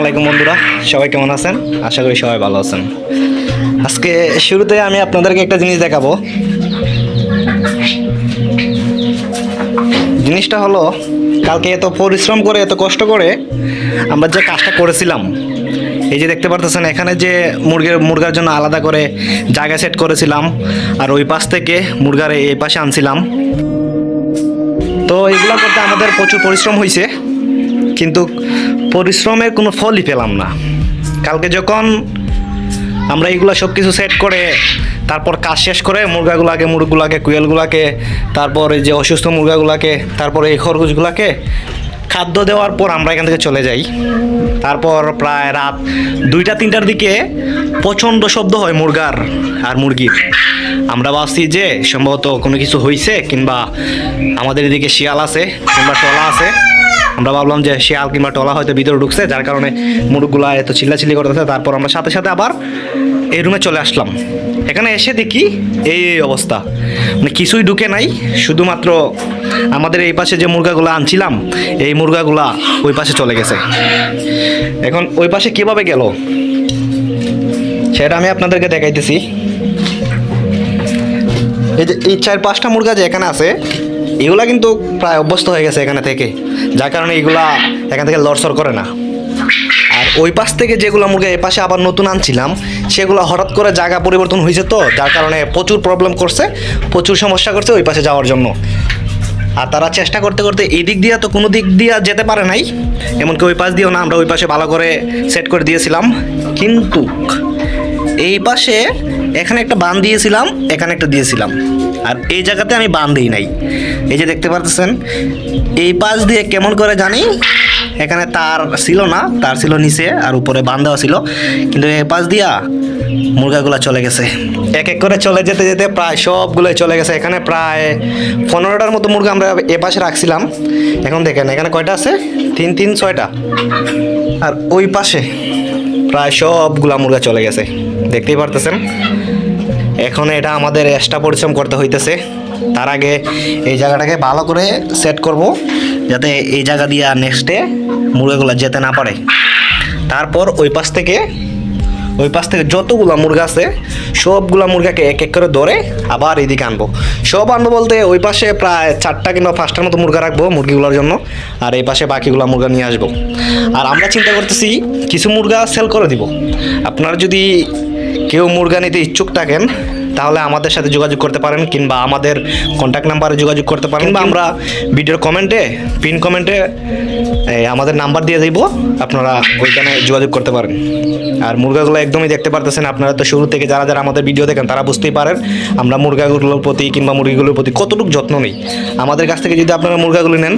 আলাইকুম বন্ধুরা, সবাই কেমন আছেন? আশা করি সবাই ভালো আছেন। আজকে শুরুতে আমি আপনাদেরকে একটা জিনিস দেখাবো। জিনিসটা হলো, কালকে এত পরিশ্রম করে, এত কষ্ট করে আমরা যে কাজটা করেছিলাম, এই যে দেখতে পারতেছেন, এখানে যে মুরগির, মুরগার জন্য আলাদা করে জায়গা সেট করেছিলাম, আর ওই পাশ থেকে মুরগার এই পাশে আনছিলাম। তো এগুলো করতে আমাদের প্রচুর পরিশ্রম হয়েছে কিন্তু পরিশ্রমের কোনো ফলই পেলাম না। কালকে যখন আমরা এইগুলো সব কিছু সেট করে, তারপর কাজ শেষ করে মুরগাগুলাকে, মুরগগুলাকে কুয়েলগুলাকে তারপর এই যে অসুস্থ মুরগাগুলাকে, তারপর এই খরগোশগুলাকে খাদ্য দেওয়ার পর আমরা এখান থেকে চলে যাই। তারপর প্রায় রাত দুইটা, তিনটার দিকে প্রচণ্ড শব্দ হয় মুরগার আর মুরগির। আমরা ভাবছি যে সম্ভবত কোনো কিছু হয়েছে কিংবা আমাদের এদিকে শিয়াল আছে কিংবা টলা আছে। আমরা ভাবলাম যে শিয়াল কিংবা টলা হয়তো ভিতরে ঢুকছে, যার কারণে মুরগগুলা এত চিল্লাচিল্লি করতেছে। তারপর আমরা সাথে সাথে আবার এই রুমে চলে আসলাম। এখানে এসে দেখি এই অবস্থা। মানে কিছুই ঢুকে নাই, শুধুমাত্র আমাদের এই পাশে যে মুরগাগুলো আনছিলাম, এই মুরগাগুলা ওই পাশে চলে গেছে। এখন ওই পাশে কীভাবে গেল? সেটা আমি আপনাদেরকে দেখাইতেছি। এই যে, এই চার পাঁচটা মুরগা যে এখানে আছে এগুলা কিন্তু প্রায় অভ্যস্ত হয়ে গেছে এখানে থেকে। যার কারণে এগুলা এখান থেকে লড়সড় করে না। আর ওই পাশ থেকে যেগুলো মুরগা এই পাশে আবার নতুন আনছিলাম, সেগুলো হঠাৎ করে জায়গা পরিবর্তন হয়েছে তো, যার কারণে প্রচুর প্রবলেম করছে, প্রচুর সমস্যা করছে ওই পাশে যাওয়ার জন্য। আর তারা চেষ্টা করতে করতে এই দিক দিয়ে তো কোনো দিক দিয়ে যেতে পারে নাই, এমনকি ওই পাশ দিয়েও না, আমরা ওই পাশে ভালো করে সেট করে দিয়েছিলাম। কিন্তু এই পাশে এখানে একটা বান দিয়েছিলাম, এখানে একটা দিয়েছিলাম। আর এই জায়গাতে আমি বান নাই। এই যে দেখতে পারতেছেন, এই পাশ দিয়ে কেমন করে জানি এখানে তার ছিল না, তার ছিল নিচে আর উপরে বান দেওয়া ছিল, কিন্তু এই পাশ দিয়া মুরগাগুলো চলে গেছে। এক এক করে চলে যেতে যেতে প্রায় সবগুলোই চলে গেছে। এখানে প্রায় পনেরোটার মতো মুরগা আমরা এ পাশে রাখছিলাম। এখন দেখেন, এখানে কয়টা আছে? তিন তিন, ছয়টা। আর ওই পাশে প্রায় সবগুলা মুরগা চলে গেছে। দেখতেই পারতেছেন? এখন এটা আমাদের এক্সট্রা পরিশ্রম করতে হইতেছে। তার আগে এই জায়গাটাকে ভালো করে সেট করব, যাতে এই জায়গা দিয়ে নেক্সটে মুরগিগুলো যেতে না পারে। তারপর ওই পাশ থেকে, ওই পাশ থেকে যতগুলো মুরগা আছে, সবগুলা মুরগাকে এক এক করে ধরে আবার এদিকে আনব। সব আনব বলতে ওই পাশে প্রায় চারটা কিংবা পাঁচটার মতো মুরগা রাখব মুরগিগুলোর জন্য, আর এই পাশে বাকিগুলো মুরগা নিয়ে আসব। আর আমরা চিন্তা করতেছি, কিছু মুরগা সেল করে দিব। আপনারা যদি কেউ মুরগা নিতে ইচ্ছুক থাকেন, তাহলে আমাদের সাথে যোগাযোগ করতে পারেন কিংবা আমাদের কন্ট্যাক্ট নাম্বারে যোগাযোগ করতে পারেন কিংবা আমরা ভিডিওর কমেন্টে পিন কমেন্টে আমাদের নাম্বার দিয়ে দিব, আপনারা ওইখানে যোগাযোগ করতে পারেন। আর মুরগাগুলো একদমই দেখতে পারতেছেন, আপনারা তো শুরু থেকে যারা যারা আমাদের ভিডিও দেখেন, তারা বুঝতেই পারেন, আমরা মুরগাগুলোর প্রতি কিংবা মুরগিগুলোর প্রতি কতটুকু যত্ন নিই। আমাদের কাছ থেকে যদি আপনারা মুরগাগুলো নেন,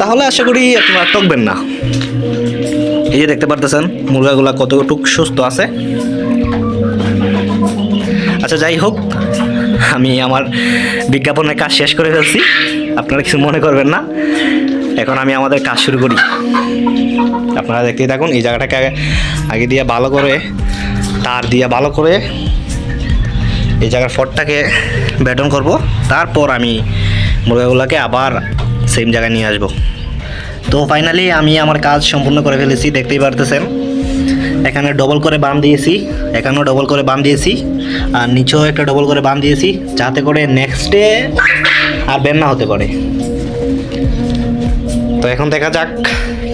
তাহলে আশা করি আপনারা ঠকবেন না। এই যে দেখতে পারতেছেন, মুরগাগুলো কতটুকু সুস্থ আছে। আচ্ছা যাই হোক, আমি আমার বিজ্ঞাপনের কাজ শেষ করে ফেলছি। আপনারা কিছু মনে করবেন না। এখন আমি আমাদের কাজ শুরু করি। আপনারা দেখতেই থাকুন, এই জায়গাটাকে আগে দিয়ে ভালো করে, তার দিয়ে ভালো করে এই জায়গার ফটটাকে ব্যাটন করব। তারপর আমি মুরগাগুলোকে আবার সেম জায়গায় নিয়ে আসব। তো ফাইনালি আমি আমার কাজ সম্পূর্ণ করে ফেলেছি, দেখতেই পারতেছেন। এখানে ডবল করে বাম দিয়েছি, এখানেও ডবল করে বাম দিয়েছি, আর নিচেও একটা ডবল করে বাম দিয়েছি, যাতে করে নেক্সট আর বের না হতে পারে। তো এখন দেখা যাক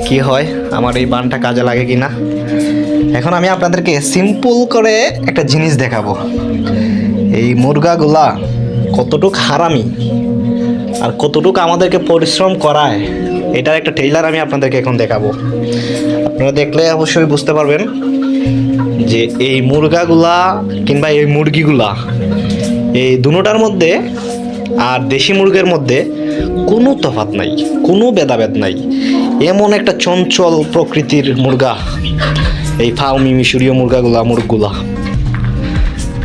কি হয়, আমার এই বানটা কাজে লাগে কি না এখন আমি আপনাদেরকে সিম্পল করে একটা জিনিস দেখাবো। এই মুরগাগুলা কতটুক হারামি আর কতটুকু আমাদেরকে পরিশ্রম করায়, এটার একটা টেইলার আমি আপনাদেরকে এখন দেখাবো। আপনারা দেখলে অবশ্যই বুঝতে পারবেন। যে এই মুরগাগুলা কিংবা এই মুরগিগুলা, এই দুটার মধ্যে আর দেশি মুরগের মধ্যে কোনো তফাৎ নাই, কোনো ভেদাভেদ নাই। এমন একটা চঞ্চল প্রকৃতির মুরগা, এই ফাউমি মিশরীয় মুরগাগুলা, মুরগগুলা।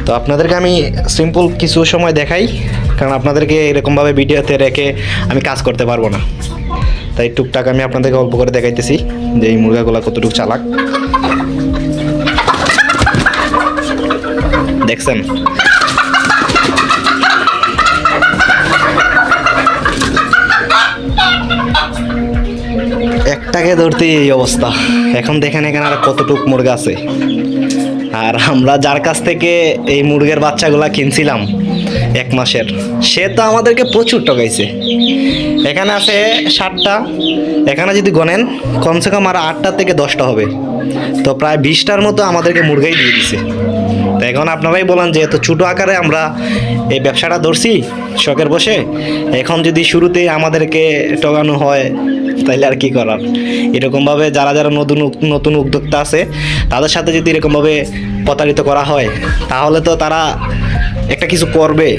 তো আপনাদেরকে আমি সিম্পল কিছু সময় দেখাই, কারণ আপনাদেরকে এরকমভাবে ভিডিওতে রেখে আমি কাজ করতে পারব না। তাই টুকটাক আমি আপনাদেরকে অল্প করে দেখাইতেছি যে এই মুরগাগুলা কতটুকু চালাক। দেখছেন? একটা আগে ধরতে এই অবস্থা। এখন দেখেন এখানে আর কতটুক মুরগা আছে। আর আমরা যার কাছ থেকে এই মুরগের বাচ্চাগুলা কিনছিলাম এক মাসের, সে তো আমাদেরকে প্রচুর টকাইছে এখানে আছে ষাটটা, এখানে যদি গনেন কমসে কম আর আটটা থেকে দশটা হবে। তো প্রায় বিশটার মতো আমাদেরকে মুরগাই দিয়ে দিছে। এখন আপনারাই বলেন যে এত ছোটো আকারে আমরা এই ব্যবসাটা ধরছি শখের বসে। এখন যদি শুরুতে আমাদেরকে টগানো হয় তাহলে আর কি করার? এরকমভাবে যারা যারা নতুন নতুন উদ্যোক্তা আছে, তাদের সাথে যদি এরকমভাবে প্রতারিত করা হয়, তাহলে তো তারা একটা কিছু করবে।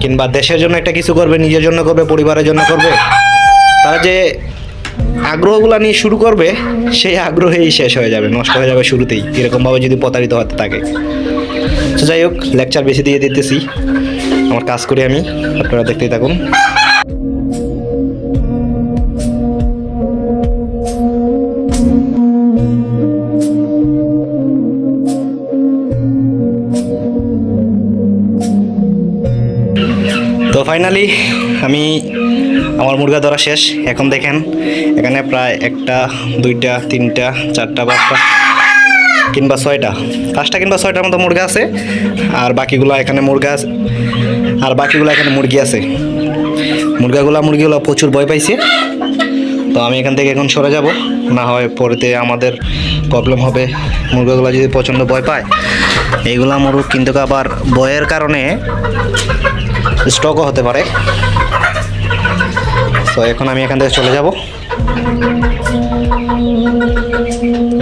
কিংবা দেশের জন্য একটা কিছু করবে, নিজের জন্য করবে, পরিবারের জন্য করবে। তারা যে আগ্রহগুলো নিয়ে শুরু করবে, সেই আগ্রহেই শেষ হয়ে যাবে, নষ্ট হয়ে যাবে শুরুতেই। এরকমভাবে যদি প্রতারিত হতে থাকে। তো যাই হোক লেকচার বেশি দিয়ে দিতেছি। আমার কাজ করি আমি, আপনারা দেখতেই থাকুন। তো ফাইনালি আমি আমার মুরগা ধরা শেষ। এখন দেখেন, এখানে প্রায় একটা, দুইটা, তিনটা, চারটা, পাঁচটা কিংবা ছয়টা। পাঁচটা কিংবা ছয়টার মতো মুরগা আছে, আর বাকিগুলো এখানে মুরগা আছে, আর বাকিগুলো এখানে মুরগি আছে। মুরগাগুলো মুরগিগুলো প্রচুর ভয় পাইছে। তো আমি এখান থেকে এখন সরে যাব, না হয় পরেতে আমাদের প্রবলেম হবে। মুরগাগুলো যদি প্রচণ্ড ভয় পায়, এইগুলা মুরগ কিন্তু আবার ভয়ের কারণে স্টকও হতে পারে। তো এখন আমি এখান থেকে চলে যাব।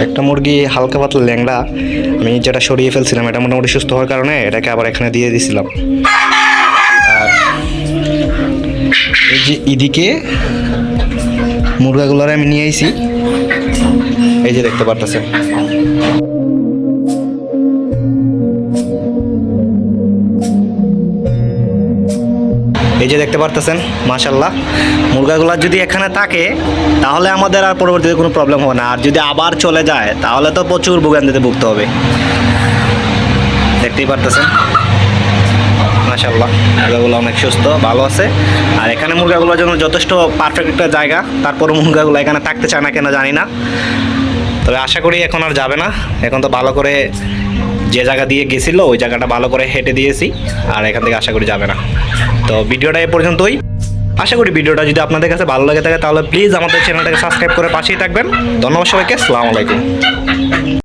একটা মুরগি হালকা পাতলা ল্যাংড়া, আমি যেটা সরিয়ে ফেলছিলাম, এটা মোটামুটি সুস্থ হওয়ার কারণে এটাকে আবার এখানে দিয়ে দিছিলাম। আর এই যে এদিকে মুরগাগুলোর আমি নিয়ে এই যে দেখতে পারতেছেন। এই যে দেখতে পারতেছেন মাশাল্লাহ মুরগাগুলা যদি এখানে থাকে, তাহলে আমাদের আর পরবর্তীতে কোনো প্রবলেম হবে না। আর যদি আবার চলে যায়, তাহলে তো প্রচুর ভোগান্তিতে ভুগতে হবে। দেখতেই পারতেছেন? মাশাল্লাহ মুরগাগুলো অনেক সুস্থ, ভালো আছে। আর এখানে মুরগাগুলোর জন্য যথেষ্ট পারফেক্ট একটা জায়গা। তারপরও মুরগাগুলো এখানে থাকতে চায় না কেন জানি না। তবে আশা করি এখন আর যাবে না। এখন তো ভালো করে যে জায়গা দিয়ে গেছিল, ওই জায়গাটা ভালো করে হেঁটে দিয়েছি, আর এখান থেকে আশা করি যাবে না। তো ভিডিওটা এ পর্যন্তই। আশা করি ভিডিওটা যদি আপনাদের কাছে ভালো লাগে থাকে, তাহলে প্লিজ আমাদের চ্যানেলটাকে সাবস্ক্রাইব করে পাশেই থাকবেন। ধন্যবাদ সবাইকে আলাইকুম।